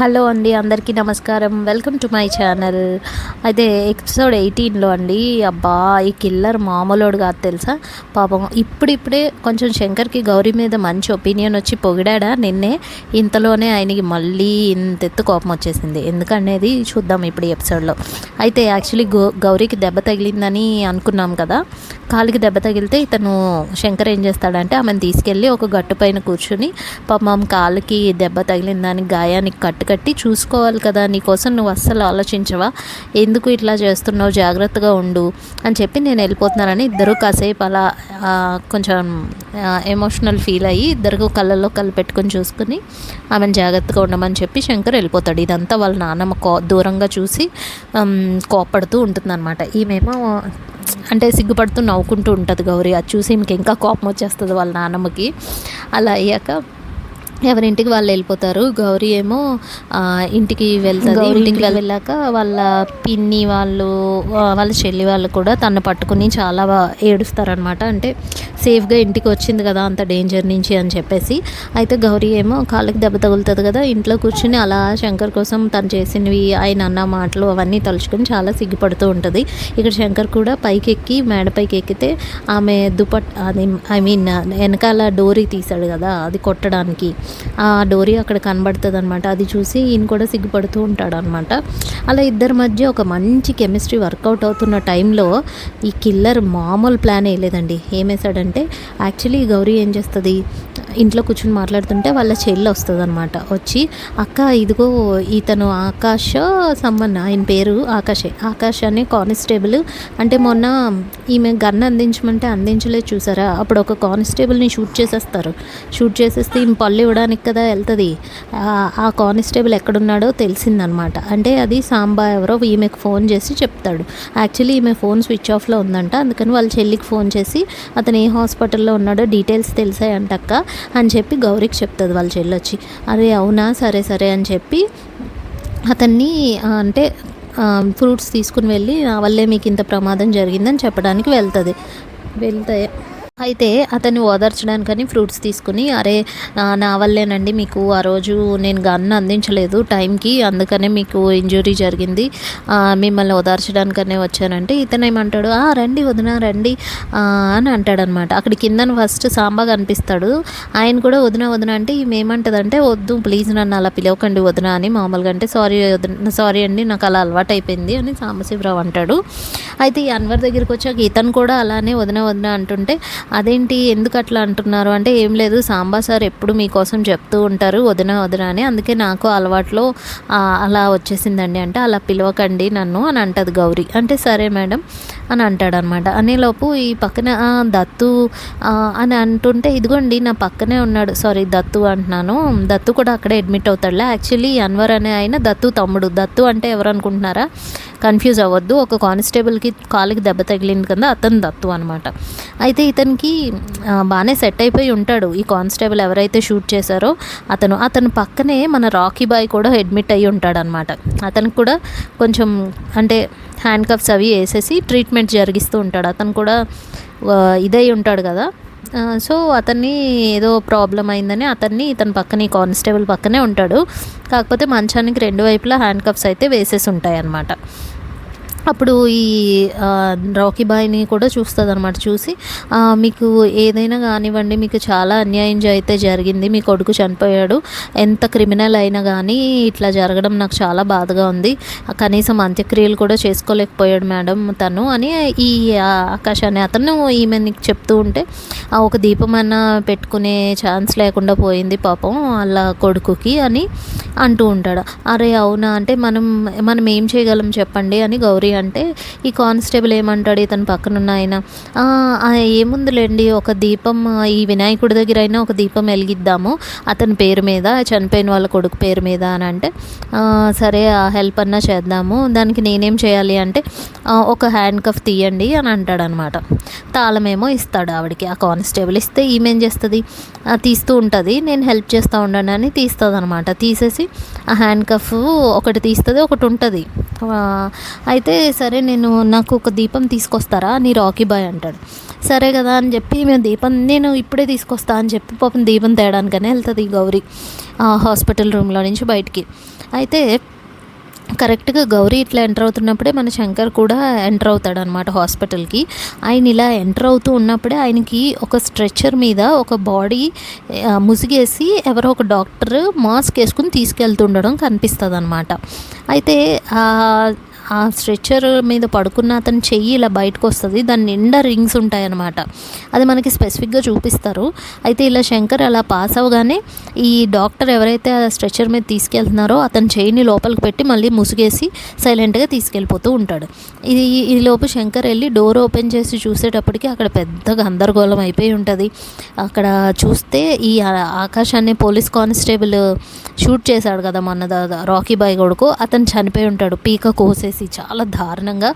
Hello అండి అందరికీ నమస్కారం. Welcome to my channel. అయితే ఎపిసోడ్ ఎయిటీన్లో అండి అబ్బా ఈ కిల్లర్ మామూలుడు కాదు తెలుసా? పాపం ఇప్పుడిప్పుడే కొంచెం శంకర్కి గౌరీ మీద మంచి ఒపీనియన్ వచ్చి పొగిడాడా? నిన్నే ఇంతలోనే ఆయనకి మళ్ళీ ఇంత ఎత్తు కోపం వచ్చేసింది. ఎందుకనేది చూద్దాం ఇప్పుడు ఈ ఎపిసోడ్లో. అయితే యాక్చువల్లీ గో గౌరీకి దెబ్బ తగిలిందని అనుకున్నాం కదా? కాలికి దెబ్బ తగిలితే ఇతను శంకర్ ఏం చేస్తాడంటే ఆమెను తీసుకెళ్ళి ఒక గట్టు పైన కూర్చుని పాపం కాలుకి దెబ్బ తగిలిందని గాయానికి కట్టు కట్టి చూసుకోవాలి కదా నీకోసం నువ్వు అస్సలు ఆలోచించవా? ఎందుకు ఇట్లా చేస్తున్నావు? జాగ్రత్తగా ఉండు అని చెప్పి నేను వెళ్ళిపోతున్నానని ఇద్దరు కాసేపు అలా కొంచెం ఎమోషనల్ ఫీల్ అయ్యి ఇద్దరు కళ్ళల్లో కళ్ళు పెట్టుకొని చూసుకుని ఆమెను జాగ్రత్తగా ఉండమని చెప్పి శంకర్ వెళ్ళిపోతాడు. ఇదంతా వాళ్ళ నాన్నమ్మ కో దూరంగా చూసి కోపడుతూ ఉంటుందన్నమాట. ఈమెమో అంటే సిగ్గుపడుతూ నవ్వుకుంటూ ఉంటుంది గౌరీ. అది చూసి ఈమెకి ఇంకా కోపం వచ్చేస్తుంది వాళ్ళ నాన్నమ్మకి. అలా అయ్యాక ఎవరింటికి వాళ్ళు వెళ్ళిపోతారు. గౌరీ ఏమో ఇంటికి వెళ్తుంది. ఇంటికి వెళ్ళాక వాళ్ళ పిన్ని వాళ్ళు వాళ్ళ చెల్లి వాళ్ళు కూడా తను పట్టుకుని చాలా ఏడుస్తారనమాట అంటే సేఫ్గా ఇంటికి వచ్చింది కదా అంత డేంజర్ నుంచి అని చెప్పేసి. అయితే గౌరీ ఏమో కాళ్ళకి దెబ్బ తగులుతుంది కదా ఇంట్లో కూర్చుని అలా శంకర్ కోసం తను చేసినవి ఆయన అన్న మాటలు అవన్నీ తలుచుకొని చాలా సిగ్గుపడుతూ ఉంటుంది. ఇక్కడ శంకర్ కూడా పైకి ఎక్కి మేడ పైకి ఎక్కితే ఆమె దుపట్ అది ఐ మీన్ వెనకాల డోరీ తీసాడు కదా అది కొట్టడానికి. ఆ డోరీ అక్కడ కనబడుతుంది అనమాట అది చూసి ఈయన కూడా సిగ్గుపడుతూ ఉంటాడు అనమాట అలా ఇద్దరి మధ్య ఒక మంచి కెమిస్ట్రీ వర్కౌట్ అవుతున్న టైంలో ఈ కిల్లర్ మామూలు ప్లాన్ వేయలేదండి. ఏం వేసాడంటే యాక్చువల్లీ గౌరీ ఏం చేస్తుంది? ఇంట్లో కూర్చుని మాట్లాడుతుంటే వాళ్ళ చెల్లి వస్తుంది అనమాట వచ్చి అక్క ఇదిగో ఇతను ఆకాష్ సమ్మన్న ఆయన పేరు ఆకాషే ఆకాష్ అనే కానిస్టేబుల్. అంటే మొన్న ఈమె గన్ అందించమంటే అందించలేదు చూసారా? అప్పుడు ఒక కానిస్టేబుల్ని షూట్ చేసేస్తారు. షూట్ చేసేస్తే ఈమె పళ్ళు ఇవ్వడానికి కదా వెళ్తుంది. ఆ- కానిస్టేబుల్ ఎక్కడున్నాడో తెలిసిందనమాట. అంటే అది సాంబా ఎవరో ఈమెకు ఫోన్ చేసి చెప్తాడు. యాక్చువల్లీ ఈమె ఫోన్ స్విచ్ ఆఫ్లో ఉందంట. అందుకని వాళ్ళ చెల్లికి ఫోన్ చేసి అతను ఏ హాస్పిటల్లో ఉన్నాడో డీటెయిల్స్ తెలిసాయంటక్క అని చెప్పి గౌరికి చెప్తుంది వాళ్ళ చెల్లి వచ్చి. అరే అవునా? సరే సరే అని చెప్పి అతన్ని అంటే ఫ్రూట్స్ తీసుకుని వెళ్ళి నా వల్లే మీకు ఇంత ప్రమాదం జరిగిందని చెప్పడానికి వెళ్తుంది. వెళ్తాయి అయితే అతన్ని ఓదార్చడానికని ఫ్రూట్స్ తీసుకుని అరే నా వల్లేనండి మీకు ఆ రోజు నేను గన్ను అందించలేదు టైంకి అందుకనే మీకు ఇంజురీ జరిగింది. మిమ్మల్ని ఓదార్చడానికనే వచ్చానంటే ఇతను ఏమంటాడు "ఆ, రండి వదిన రండి. అని అంటాడనమాట. అక్కడ కిందన ఫస్ట్ సాంబా కనిపిస్తాడు. ఆయన కూడా వదిన వదిన అంటే ఈమె ఏమంటదంటే వద్దు ప్లీజ్ నన్ను అలా పిలవకండి వదిన అని మామూలుగా అంటే సారీ వదిన సారీ అండి నాకు అలా అలవాటు అయిపోయింది అని సాంబశివరావు అంటాడు. అయితే ఈ అన్వర్ దగ్గరికి వచ్చాక ఇతను కూడా అలానే వదిన వదిన అంటుంటే అదేంటి ఎందుకు అట్లా అంటున్నారు? అంటే ఏం లేదు సాంబా సార్ ఎప్పుడు మీకోసం చెప్తూ ఉంటారు వదిన వదిన అని. అందుకే నాకు అలవాట్లో అలా వచ్చేసిందండి. అంటే అలా పిలవకండి నన్ను అని అంటది గౌరీ. అంటే సరే మేడం అని అంటాడనమాట. అనేలోపు ఈ పక్కన దత్తు అని అంటుంటే ఇదిగోండి నా పక్కనే ఉన్నాడు. సారీ దత్తు అంటున్నాను. దత్తు కూడా అక్కడే అడ్మిట్ అవుతాడులే. యాక్చువల్లీ అన్వర్ అనే ఆయన దత్తు తమ్ముడు. దత్తు అంటే ఎవరు అనుకుంటున్నారా? కన్ఫ్యూజ్ అవ్వద్దు. ఒక కానిస్టేబుల్కి కాలుకి దెబ్బ తగిలింది కదా అతను దత్తు అనమాట అయితే ఇతనికి బాగానే సెట్ అయిపోయి ఉంటాడు. ఈ కానిస్టేబుల్ ఎవరైతే షూట్ చేశారో అతను అతను పక్కనే మన రాకీ బాయ్ కూడా అడ్మిట్ అయ్యి ఉంటాడనమాట అతనికి కూడా కొంచెం అంటే హ్యాండ్ కప్స్ అవి వేసేసి ట్రీట్మెంట్ జరిగిస్తూ ఉంటాడు. అతను కూడా ఇదై ఉంటాడు కదా. సో అతన్ని ఏదో ప్రాబ్లం అయిందని అతన్ని ఇతని పక్కన ఈ కానిస్టేబుల్ పక్కనే ఉంటాడు. కాకపోతే మంచానికి రెండు వైపులా హ్యాండ్ కప్స్ అయితే వేసేసి ఉంటాయి అన్నమాట అప్పుడు ఈ ఆ, రాకీ బాయ్ని కూడా చూస్తుంది అనమాట చూసి మీకు ఏదైనా కానివ్వండి మీకు చాలా అన్యాయం అయితే జరిగింది మీ కొడుకు చనిపోయాడు ఎంత క్రిమినల్ అయినా కానీ ఇట్లా జరగడం నాకు చాలా బాధగా ఉంది కనీసం అంత్యక్రియలు కూడా చేసుకోలేకపోయాడు మేడం తను అని ఈ ఆకాశ అనే అతను ఈమె నీకు చెప్తూ ఉంటే "ఆ, ఒక దీపమన్నా పెట్టుకునే ఛాన్స్ లేకుండా పోయింది పాపం వాళ్ళ కొడుకుకి అని అంటూ ఉంటాడు. అరే అవునా? అంటే మనం మనం ఏం చేయగలం చెప్పండి అని గౌరీ అంటే ఈ కానిస్టేబుల్ ఏమంటాడు ఇతను పక్కనున్న ఆయన "ఆ, ఏముందిలేండి ఒక దీపం ఈ వినాయకుడి దగ్గర అయినా ఒక దీపం వెలిగిద్దాము అతని పేరు మీద చనిపోయిన వాళ్ళ కొడుకు పేరు మీద అని అంటే సరే ఆ హెల్ప్ అన్నా చేద్దాము దానికి నేనేం చేయాలి అంటే ఒక హ్యాండ్ కఫ్ తీయండి అని అంటాడనమాట. తాళమేమో ఇస్తాడు ఆవిడకి ఆ కానిస్టేబుల్ ఇస్తే ఈమెం చేస్తుంది? తీస్తూ ఉంటుంది నేను హెల్ప్ చేస్తూ ఉండను అని తీస్తుంది అనమాట తీసేసి ఆ హ్యాండ్ కఫ్ ఒకటి తీస్తుంది ఒకటి ఉంటుంది. అయితే సరే నేను నాకు ఒక దీపం తీసుకొస్తారా నీ రాకీ బాయ్ అంటాడు. సరే కదా అని చెప్పి మేము దీపం నేను ఇప్పుడే తీసుకొస్తా అని చెప్పి పాపం దీపం తేడానికనే వెళ్తుంది ఈ గౌరీ ఆ హాస్పిటల్ రూమ్లో నుంచి బయటికి. అయితే కరెక్ట్గా గౌరీ ఇట్లా ఎంటర్ అవుతున్నప్పుడే మన శంకర్ కూడా ఎంటర్ అవుతాడు అనమాట హాస్పిటల్కి. ఆయన ఇలా ఎంటర్ అవుతూ ఉన్నప్పుడే ఆయనకి ఒక స్ట్రెచ్చర్ మీద ఒక బాడీ ముసిగేసి ఎవరో ఒక డాక్టర్ మాస్క్ వేసుకుని తీసుకెళ్తుండడం కనిపిస్తుంది అనమాట అయితే ఆ స్ట్రెచ్చర్ మీద పడుకున్న అతని చెయ్యి ఇలా బయటకు వస్తుంది దాని నిండా రింగ్స్ ఉంటాయన్నమాట. అది మనకి స్పెసిఫిక్గా చూపిస్తారు. అయితే ఇలా శంకర్ అలా పాస్ అవగానే ఈ డాక్టర్ ఎవరైతే ఆ స్ట్రెచ్చర్ మీద తీసుకెళ్తున్నారో అతని చెయ్యిని లోపలికి పెట్టి మళ్ళీ ముసుగేసి సైలెంట్గా తీసుకెళ్ళిపోతూ ఉంటాడు. ఇది ఈ లోపు శంకర్ వెళ్ళి డోర్ ఓపెన్ చేసి చూసేటప్పటికి అక్కడ పెద్ద గందరగోళం అయిపోయి ఉంటుంది. అక్కడ చూస్తే ఈ ఆకాశాన్ని పోలీస్ కానిస్టేబుల్ షూట్ చేశాడు కదా మొన్న రాకీ బాయ్ కొడుకు. అతను చనిపోయి ఉంటాడు. పీక కోసేసి. చాలా దారుణంగా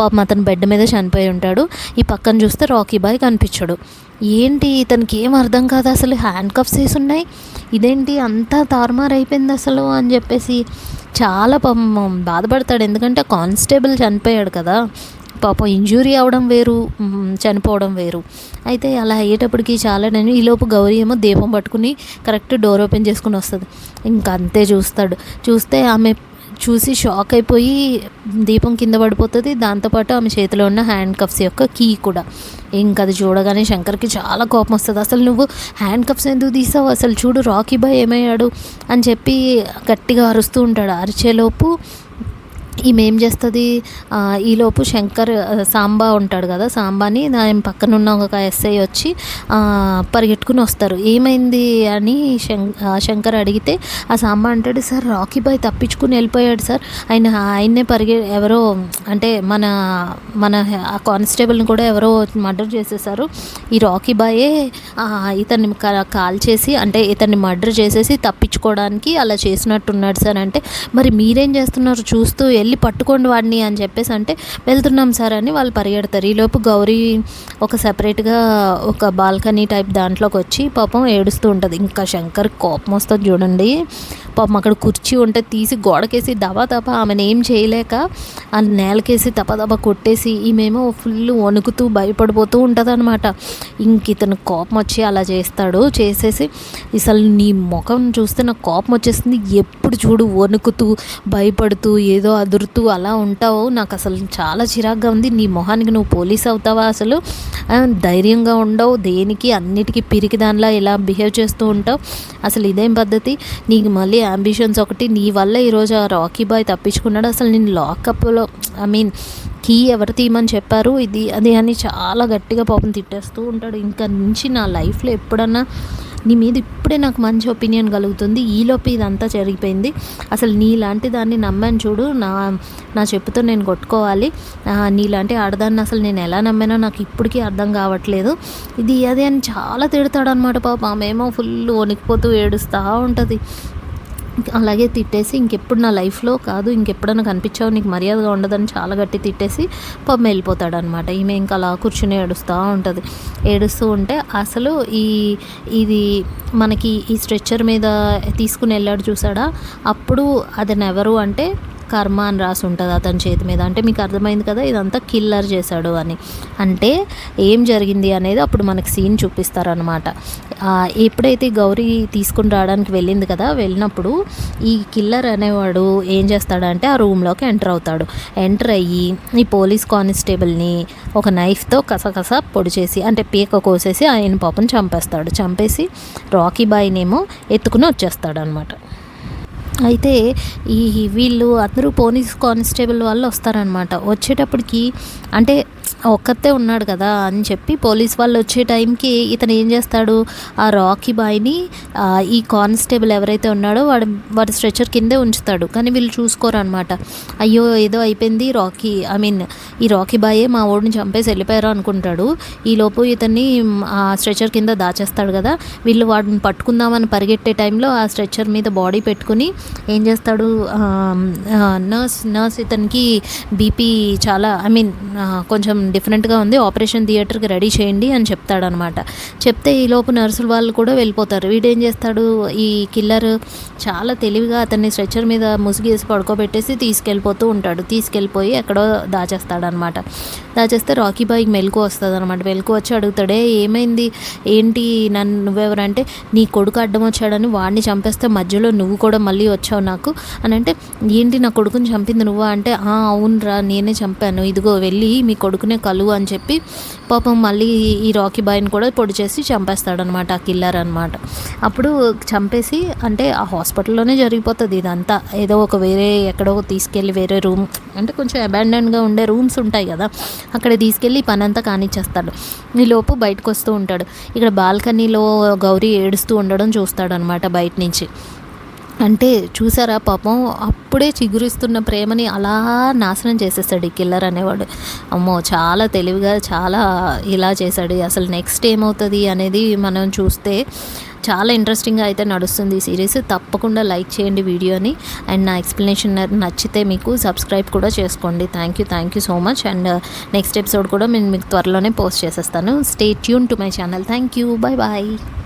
పాపం అతను బెడ్ మీద చనిపోయి ఉంటాడు. ఈ పక్కన చూస్తే రాకీ బాయ్ కనిపించాడు. ఏంటి ఇతనికి ఏం అర్థం కాదు అసలు? హ్యాండ్ కప్స్ వేసి ఉన్నాయి ఇదేంటి అంతా తారుమారు అయిపోయింది అసలు అని చెప్పేసి చాలా పాపం బాధపడతాడు. ఎందుకంటే కానిస్టేబుల్ చనిపోయాడు కదా. పాపం ఇంజూరీ అవడం వేరు చనిపోవడం వేరు. అయితే అలా అయ్యేటప్పటికి చాలా నేను ఈలోపు గౌరీ ఏమో దీపం పట్టుకుని కరెక్ట్ డోర్ ఓపెన్ చేసుకుని వస్తుంది. ఇంకంతే అంతే చూస్తాడు. చూస్తే ఆమె చూసి షాక్ అయిపోయి దీపం కింద పడిపోతుంది. దాంతోపాటు ఆమె చేతిలో ఉన్న హ్యాండ్ కప్స్ యొక్క కీ కూడా. ఇంకా అది చూడగానే శంకర్కి చాలా కోపం వస్తుంది. అసలు నువ్వు హ్యాండ్ కప్స్ ఎందుకు తీసావు? అసలు చూడు రాకీ బాయ్ ఏమయ్యాడు? అని చెప్పి గట్టిగా అరుస్తూ ఉంటాడు. అరిచేలోపు ఈమె ఏం చేస్తుంది ఈలోపు శంకర్ సాంబా ఉంటాడు కదా సాంబాని దాని పక్కన ఉన్న ఒక ఎస్ఐ వచ్చి పరిగెట్టుకుని వస్తారు. ఏమైంది అని శం ఆ, శంకర్ అడిగితే ఆ సాంబా అంటాడు సార్ రాకీ బాయ్ తప్పించుకుని వెళ్ళిపోయాడు సార్. ఆయన ఆయన్నే పరిగె ఎవరో అంటే మన మన ఆ కానిస్టేబుల్ని కూడా ఎవరో మర్డర్ చేసేసారు. ఈ రాకీ బాయే ఇతన్ని క- కాల్ చేసి అంటే ఇతన్ని మర్డర్ చేసేసి తప్పించుకోవడానికి అలా చేసినట్టున్నాడు సార్. అంటే మరి మీరేం చేస్తున్నారు? చూస్తూ వెళ్ళి పట్టుకోండి వాడిని అని చెప్పేసి అంటే వెళ్తున్నాం సార్ అని వాళ్ళు పరిగెడతారు. ఈలోపు గౌరీ ఒక సపరేట్గా ఒక బాల్కనీ టైప్ దాంట్లోకి వచ్చి పాపం ఏడుస్తూ ఉంటుంది. ఇంకా శంకర్ కోపం వస్తుంది చూడండి. పాపం అక్కడ కుర్చీ ఉంటే తీసి గోడకేసి దబా దబా ఆమెను ఏం చేయలేక ఆ నేలకేసి దబ దబా కొట్టేసి ఈమెమో ఫుల్ వణుకుతూ భయపడిపోతూ ఉంటుంది అనమాట ఇంక ఇతను కోపం వచ్చి అలా చేస్తాడు. చేసేసి అసలు నీ ముఖం చూస్తే నాకు కోపం వచ్చేస్తుంది ఎప్పుడు చూడు వణుకుతూ భయపడుతూ ఏదో అదురుతూ అలా ఉంటావు. నాకు అసలు చాలా చిరాగ్గా ఉంది. నీ మొహానికి నువ్వు పోలీస్ అవుతావా అసలు? ధైర్యంగా ఉండవు. దేనికి అన్నిటికీ పిరికి దానిలా ఇలా బిహేవ్ చేస్తూ ఉంటావు. అసలు ఇదేం పద్ధతి? నీకు మళ్ళీ అంబిషన్స్ ఒకటి నీ వల్ల ఈరోజు ఆ రాకీ బాయ్ తప్పించుకున్నాడు. అసలు నేను లాకప్లో ఐ మీన్ కీ ఎవరు తీయమని చెప్పారు? ఇది అది అని చాలా గట్టిగా పాపం తిట్టేస్తూ ఉంటాడు. ఇంకా నుంచి నా లైఫ్లో ఎప్పుడన్నా నీ మీద ఇప్పుడే నాకు మంచి ఒపీనియన్ కలుగుతుంది. ఈలోపు ఇదంతా జరిగిపోయింది. అసలు నీలాంటి దాన్ని నమ్మాను చూడు. నా నా చెప్పుతో నేను కొట్టుకోవాలి. నీలాంటి ఆడదాన్ని అసలు నేను ఎలా నమ్మానో నాకు ఇప్పటికీ అర్థం కావట్లేదు. ఇది అది అని చాలా తిడతాడనమాట పాప. ఆమెమో ఫుల్ వణికిపోతూ ఏడుస్తూ ఉంటుంది. అలాగే తిట్టేసి ఇంకెప్పుడు నా లైఫ్లో కాదు ఇంకెప్పుడైనా కనిపించావు నీకు మర్యాదగా ఉండదని చాలా గట్టి తిట్టేసి పాపం వెళ్ళిపోతాడు అనమాట ఈమె ఇంకా అలా కూర్చుని ఏడుస్తూ ఉంటుంది. ఏడుస్తూ ఉంటే అసలు ఈ ఇది మనకి ఈ స్ట్రెచ్చర్ మీద తీసుకుని వెళ్ళాడు చూసాడా? అప్పుడు అతను ఎవరు అంటే కర్మ అని రాసి ఉంటుంది అతని చేతి మీద. అంటే మీకు అర్థమైంది కదా ఇదంతా కిల్లర్ చేశాడు అని. అంటే ఏం జరిగింది అనేది అప్పుడు మనకి సీన్ చూపిస్తారనమాట ఎప్పుడైతే గౌరీ తీసుకుని రావడానికి వెళ్ళింది కదా వెళ్ళినప్పుడు ఈ కిల్లర్ అనేవాడు ఏం చేస్తాడంటే ఆ రూమ్లోకి ఎంటర్ అవుతాడు. ఎంటర్ అయ్యి ఈ పోలీస్ కానిస్టేబుల్ని ఒక నైఫ్తో కసకస పొడి చేసి అంటే పీక కోసేసి ఆయన పాపను చంపేస్తాడు. చంపేసి రాకీ బాయ్నేమో ఎత్తుకుని వచ్చేస్తాడు అనమాట అయితే ఈ వీళ్ళు అందరూ పోలీస్ కానిస్టేబుల్ వాళ్ళు వస్తారనమాట వచ్చేటప్పటికి అంటే ఒక్కతే ఉన్నాడు కదా అని చెప్పి పోలీస్ వాళ్ళు వచ్చే టైంకి ఇతను ఏం చేస్తాడు? ఆ రాకీ బాయ్ని ఈ కానిస్టేబుల్ ఎవరైతే ఉన్నాడో వాడు వాడి స్ట్రెచర్ కిందే ఉంచుతాడు. కానీ వీళ్ళు చూసుకోరు అనమాట అయ్యో ఏదో అయిపోయింది రాకీ. ఐ మీన్ ఈ రాకీ బాయే మా ఓడిని చంపేసి వెళ్ళిపోయారు అనుకుంటాడు. ఈ లోపు ఇతన్ని ఆ స్ట్రెచర్ కింద దాచేస్తాడు కదా. వీళ్ళు వాడిని పట్టుకుందామని పరిగెట్టే టైంలో ఆ స్ట్రెచర్ మీద బాడీ పెట్టుకుని ఏం చేస్తాడు? నర్స్ నర్స్ ఇతనికి బీపీ చాలా ఐ మీన్ కొంచెం డిఫరెంట్గా ఉంది. ఆపరేషన్ థియేటర్కి రెడీ చేయండి అని చెప్తాడనమాట. చెప్తే ఈలోపు నర్సులు వాళ్ళు కూడా వెళ్ళిపోతారు. వీడేం చేస్తాడు? ఈ కిల్లర్ చాలా తెలివిగా అతన్ని స్ట్రెచ్చర్ మీద ముసిగేసి పడుకోబెట్టేసి తీసుకెళ్ళిపోతూ ఉంటాడు. తీసుకెళ్ళిపోయి ఎక్కడో దాచేస్తాడనమాట. దాచేస్తే రాకీ బాయ్కి మెలకు వస్తుంది అనమాట మెలకు వచ్చి అడుగుతాడే ఏమైంది? ఏంటి? నన్ను నువ్వెవరంటే నీ కొడుకు అడ్డం వచ్చాడని వాడిని చంపేస్తే మధ్యలో నువ్వు కూడా మళ్ళీ వచ్చావు నాకు? అని అంటే ఏంటి నా కొడుకుని చంపింది నువ్వా? అంటే "ఆ, అవునురా నేనే చంపాను. ఇదిగో వెళ్ళి మీ కొడుకునే కలువు అని చెప్పి పాపం మళ్ళీ ఈ రాకీ బాయ్ని కూడా పొడి చేసి చంపేస్తాడనమాట ఆ కిల్లర్ అనమాట. అప్పుడు చంపేసి అంటే ఆ హాస్పిటల్లోనే జరిగిపోతుంది ఇదంతా. ఏదో ఒక వేరే ఎక్కడో తీసుకెళ్ళి వేరే రూమ్ అంటే కొంచెం అబాండన్గా ఉండే రూమ్స్ ఉంటాయి కదా అక్కడ తీసుకెళ్ళి ఈ పని అంతా కానిచ్చేస్తాడు. ఈ లోపు బయటకు వస్తూ ఉంటాడు. ఇక్కడ బాల్కనీలో గౌరీ ఏడుస్తూ ఉండడం చూస్తాడనమాట బయట నుంచి. అంటే చూసారా పాపం అప్పుడే చిగురిస్తున్న ప్రేమని అలా నాశనం చేసేస్తాడు ఈ కిల్లర్ అనేవాడు. అమ్మో చాలా తెలివిగా చాలా ఇలా చేశాడు. అసలు నెక్స్ట్ ఏమవుతుంది అనేది మనం చూస్తే చాలా ఇంట్రెస్టింగ్గా అయితే నడుస్తుంది ఈ సిరీస్. తప్పకుండా లైక్ చేయండి వీడియోని. అండ్ నా ఎక్స్ప్లెనేషన్ నచ్చితే మీకు సబ్స్క్రైబ్ కూడా చేసుకోండి. Thank you thank you so much. And next episode కూడా నేను మీకు త్వరలోనే పోస్ట్ చేసేస్తాను. Stay tune to my channel. Thank you. Bye bye.